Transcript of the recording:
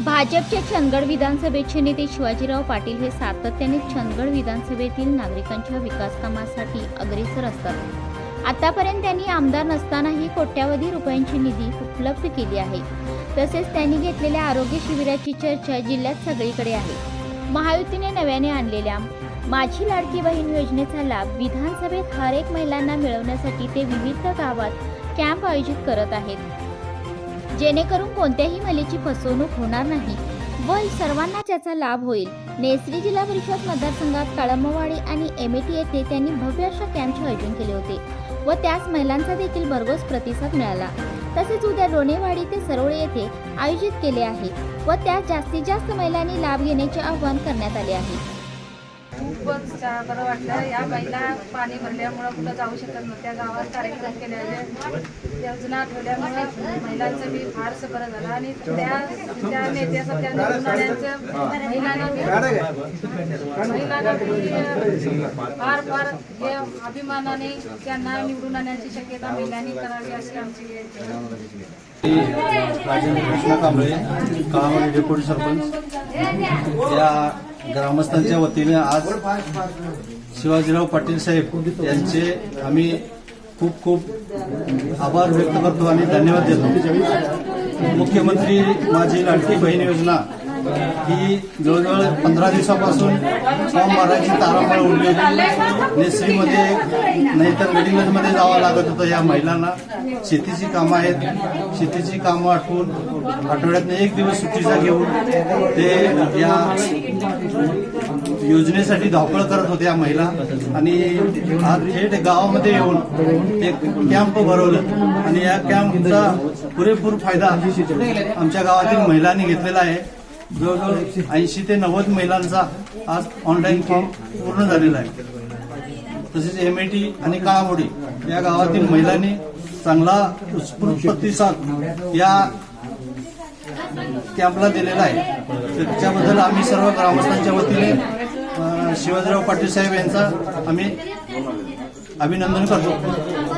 भाजपचे चंदगड विधानसभेचे नेते शिवाजीराव पाटील हे सातत्याने चंदगड विधानसभेतील नागरिकांच्या विकासकामासाठी अग्रेसर असतात. आतापर्यंत त्यांनी आमदार नसतानाही कोट्यावधी रुपयांची निधी उपलब्ध केली आहे. तसेच त्यांनी घेतलेल्या आरोग्य शिबिराची चर्चा जिल्ह्यात सगळीकडे आहे. महायुतीने नव्याने आणलेल्या माझी लाडकी बहीण योजनेचा लाभ विधानसभेत हर एक महिलांना मिळवण्यासाठी ते विविध गावात कॅम्प आयोजित करत आहेत. जेणेकरून कोणत्याही महिलेची फसवणूक होणार नाही. व सर्वांना त्याचा लाभ होईल. नेसरी जिल्हा परिषद मतदारसंघात कळंबवाडी आणि एमएटी येथे त्यांनी भव्य अशा कॅम्पचे आयोजन केले होते व त्यास महिलांचा देखील भरघोस प्रतिसाद मिळाला. तसेच उद्या लोणेवाडी ते सरोळे येथे आयोजित केले आहे व त्यात जास्तीत जास्त महिलांनी लाभ घेण्याचे आवाहन करण्यात आले आहे. खूपच बरं वाटलं. या बाईला पाणी भरल्यामुळं कुठं जाऊ शकत नव्हत्या. गावात कार्यक्रम केल्याने योजना ठेवल्यामुळं महिलांचं बी फारसं बरं झालं. आणि त्या त्या नेत्याचं निवडून आल्याचं महिलांना महिलांना फार फार हे अभिमानाने त्यांना निवडून आणण्याची शक्यता महिलांनी करावी अशी आमची राजेंद्र कृष्णा कांबळे काळामध्ये डेप्युटी सरपंच. या ग्रामस्थांच्या वतीने आज शिवाजीराव पाटील साहेब यांचे आम्ही खूप खूप आभार व्यक्त करतो आणि धन्यवाद देतो. मुख्यमंत्री माझी लाडकी बहीण योजना ही जवळजवळ पंधरा दिवसापासून फॉर्म भरायची तारांबळ उडलेली नेसरीमध्ये नाहीतर गडिंगजमध्ये जावं लागत होतं या महिलांना. शेतीची कामं आहेत. शेतीची कामं आठवून आठवड्यातनं एक दिवस सुट्टीचा घेऊन ते या योजनेसाठी धावपळ करत होत्या महिला. आणि आज थेट गावामध्ये येऊन एक कॅम्प भरवलं. आणि या कॅम्पचा पुरेपूर फायदा आमच्या गावातील महिलांनी घेतलेला आहे. जवळजवळ ऐंशी ते नव्वद महिलांचा आज ऑनलाईन फॉर्म पूर्ण झालेला आहे. तसेच एमएटी आणि काळामोडी या गावातील महिलांनी चांगला उत्स्फूर्त प्रतिसाद या कॅम्पला दिलेला आहे. त्याच्याबद्दल आम्ही सर्व ग्रामस्थांच्या वतीने शिवाजीराव पाटील साहेब यांचा आम्ही अभिनंदन करतो.